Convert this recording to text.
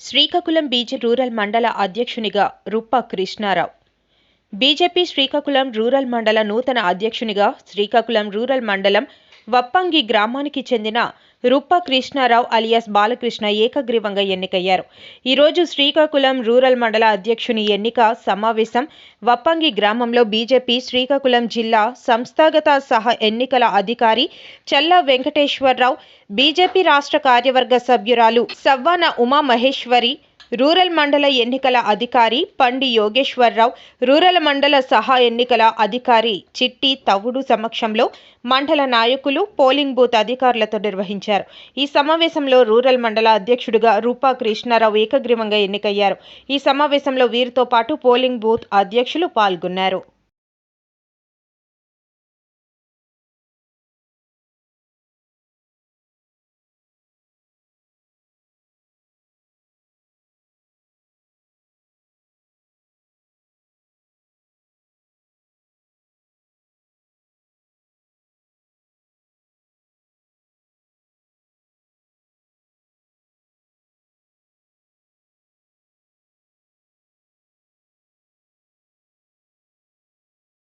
Srikakulam బీజే rural మండల అధ్యక్షునిగా Ruppa Krishnarao. BJP Srikakulam rural మండల నూతన అధ్యక్షునిగా శ్రీకాకుళం రూరల్ మండలం వప్పంగి గ్రామానికి చెందిన రూపా కృష్ణారావు అలియాస్ బాలకృష్ణ ఏకగ్రీవంగా ఎన్నికయ్యారు. ఈరోజు శ్రీకాకుళం రూరల్ మండల అధ్యక్షుని ఎన్నిక సమావేశం. వప్పంగి గ్రామంలో బీజేపీ శ్రీకాకుళం జిల్లా సంస్థాగత సహ ఎన్నికల అధికారి చల్లా వెంకటేశ్వరరావు బీజేపీ రాష్ట్ర కార్యవర్గ సభ్యురాలు సవ్వాన ఉమామహేశ్వరి రూరల్ మండల ఎన్నికల అధికారి పండి యోగేశ్వరరావు రూరల్ మండల సహా ఎన్నికల అధికారి చిట్టి తవుడు సమక్షంలో మండల నాయకులు పోలింగ్ బూత్ అధికారులతో నిర్వహించారు. ఈ సమావేశంలో రూరల్ మండల అధ్యక్షుడిగా రూపా కృష్ణారావు ఏకగ్రీవంగా ఎన్నికయ్యారు. ఈ సమావేశంలో వీరితో పాటు పోలింగ్ బూత్ అధ్యక్షులు పాల్గొన్నారు.